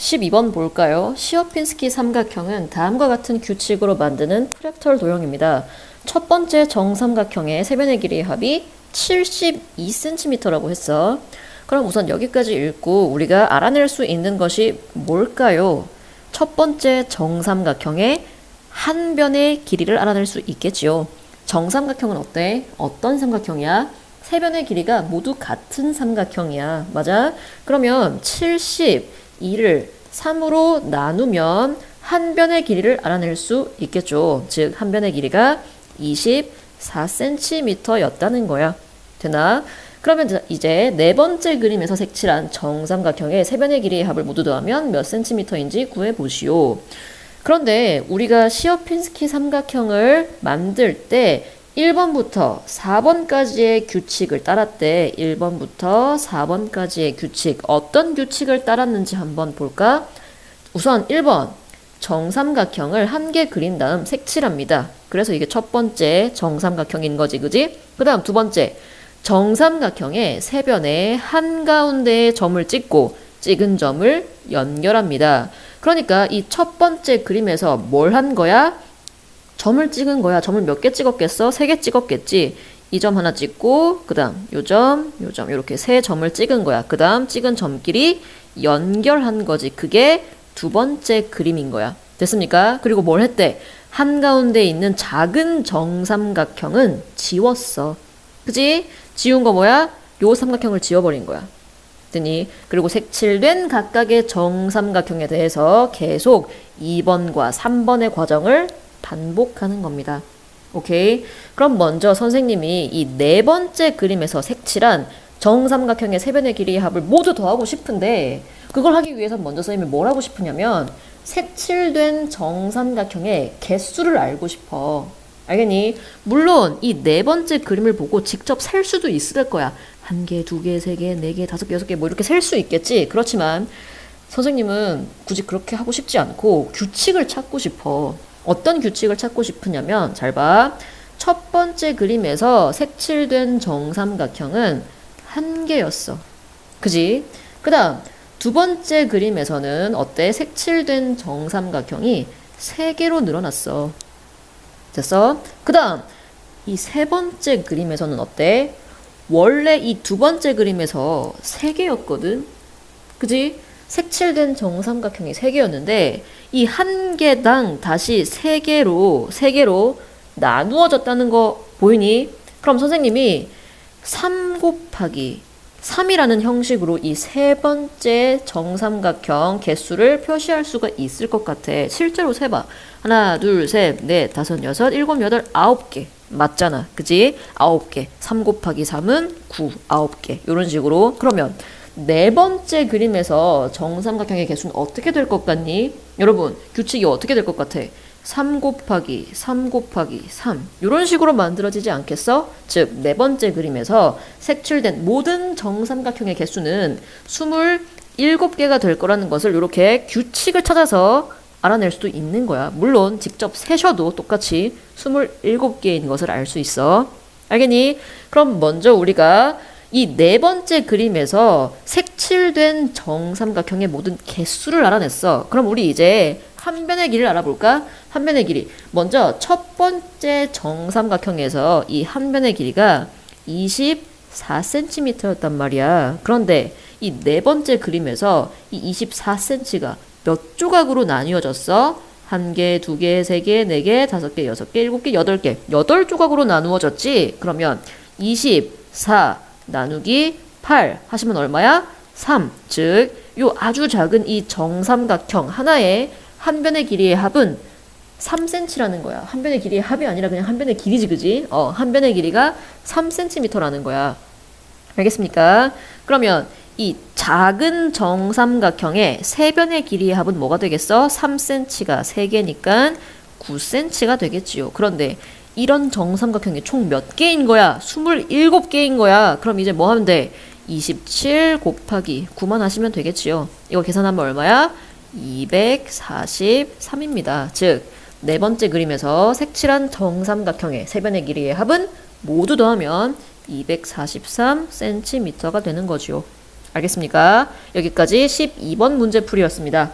12번 볼까요? 시어핀스키 삼각형은 다음과 같은 규칙으로 만드는 프랙털 도형입니다. 첫 번째 정삼각형의 세변의 길이의 합이 72cm라고 했어. 그럼 우선 여기까지 읽고 우리가 알아낼 수 있는 것이 뭘까요? 첫 번째 정삼각형의 한 변의 길이를 알아낼 수 있겠지요. 정삼각형은 어때? 어떤 삼각형이야? 세 변의 길이가 모두 같은 삼각형이야. 맞아? 그러면 72를 3으로 나누면 한 변의 길이를 알아낼 수 있겠죠. 즉, 한 변의 길이가 24cm였다는 거야. 되나? 그러면 이제 네 번째 그림에서 색칠한 정삼각형의 세 변의 길이의 합을 모두 더하면 몇 센티미터인지 구해 보시오. 그런데 우리가 시어핀스키 삼각형을 만들 때 1번부터 4번까지의 규칙을 따랐대. 1번부터 4번까지의 규칙. 어떤 규칙을 따랐는지 한번 볼까? 우선 1번. 정삼각형을 한 개 그린 다음 색칠합니다. 그래서 이게 첫 번째 정삼각형인 거지, 그지? 그 다음 두 번째. 정삼각형의 세 변의 한가운데에 점을 찍고 찍은 점을 연결합니다. 그러니까 이 첫 번째 그림에서 뭘 한 거야? 점을 찍은 거야. 점을 몇 개 찍었겠어? 세 개 찍었겠지. 이 점 하나 찍고 그다음 요 점, 요 점 이렇게 세 점을 찍은 거야. 그다음 찍은 점끼리 연결한 거지. 그게 두 번째 그림인 거야. 됐습니까? 그리고 뭘 했대? 한가운데 있는 작은 정삼각형은 지웠어. 그지? 지운 거 뭐야? 요 삼각형을 지워버린 거야. 됐니? 그리고 색칠된 각각의 정삼각형에 대해서 계속 2번과 3번의 과정을 반복하는 겁니다. 오케이? 그럼 먼저 선생님이 이 네 번째 그림에서 색칠한 정삼각형의 세 변의 길이의 합을 모두 더하고 싶은데 그걸 하기 위해서 먼저 선생님이 뭘 하고 싶으냐면 색칠된 정삼각형의 개수를 알고 싶어. 알겠니? 물론 이 네 번째 그림을 보고 직접 셀 수도 있을 거야. 한 개, 두 개, 세 개, 네 개, 다섯 개, 여섯 개 뭐 이렇게 셀 수 있겠지. 그렇지만 선생님은 굳이 그렇게 하고 싶지 않고 규칙을 찾고 싶어. 어떤 규칙을 찾고 싶으냐면 잘 봐. 첫 번째 그림에서 색칠된 정삼각형은 한 개였어. 그지? 그 다음 두 번째 그림에서는 어때? 색칠된 정삼각형이 세 개로 늘어났어. 됐어? 그 다음 이 세 번째 그림에서는 어때? 원래 이 두 번째 그림에서 세 개였거든. 그지? 색칠된 정삼각형이 세 개였는데 이 한 개당 다시 세 개로 세 개로 나누어졌다는 거 보이니? 그럼 선생님이 3 곱하기 3이라는 형식으로 이 세 번째 정삼각형 개수를 표시할 수가 있을 것 같아. 실제로 세봐. 하나, 둘, 셋, 넷, 다섯, 여섯, 일곱, 여덟, 아홉 개. 맞잖아. 그지? 아홉 개. 3 곱하기 3은 9, 아홉 개. 이런 식으로. 그러면 네 번째 그림에서 정삼각형의 개수는 어떻게 될 것 같니? 여러분, 규칙이 어떻게 될 것 같아? 3 곱하기 3 곱하기 3 이런 식으로 만들어지지 않겠어? 즉 네 번째 그림에서 색칠된 모든 정삼각형의 개수는 27개가 될 거라는 것을 이렇게 규칙을 찾아서 알아낼 수도 있는 거야. 물론 직접 세셔도 똑같이 27개인 것을 알 수 있어. 알겠니? 그럼 먼저 우리가 이 네 번째 그림에서 색칠된 정삼각형의 모든 개수를 알아냈어. 그럼 우리 이제 한 변의 길이를 알아볼까? 한 변의 길이. 먼저 첫 번째 정삼각형에서 이 한 변의 길이가 24cm였단 말이야. 그런데 이 네 번째 그림에서 이 24cm가 몇 조각으로 나뉘어졌어? 한 개, 두 개, 세 개, 네 개, 다섯 개, 여섯 개, 일곱 개, 여덟 개. 여덟 조각으로 나누어졌지? 그러면 24 나누기 8 하시면 얼마야? 3. 즉, 요 아주 작은 이 정삼각형 하나의 한 변의 길이의 합은 3cm라는 거야. 한 변의 길이의 합이 아니라 그냥 한 변의 길이지, 그지? 어, 한 변의 길이가 3cm라는 거야. 알겠습니까? 그러면 이 작은 정삼각형의 세 변의 길이의 합은 뭐가 되겠어? 3cm가 3개니까 9cm가 되겠지요. 그런데 이런 정삼각형이 총 몇 개인 거야? 27개인 거야. 그럼 이제 뭐 하면 돼? 27 곱하기 9만 하시면 되겠지요. 이거 계산하면 얼마야? 243입니다. 즉, 네 번째 그림에서 색칠한 정삼각형의 세 변의 길이의 합은 모두 더하면 243cm가 되는 거지요. 알겠습니까? 여기까지 12번 문제 풀이였습니다.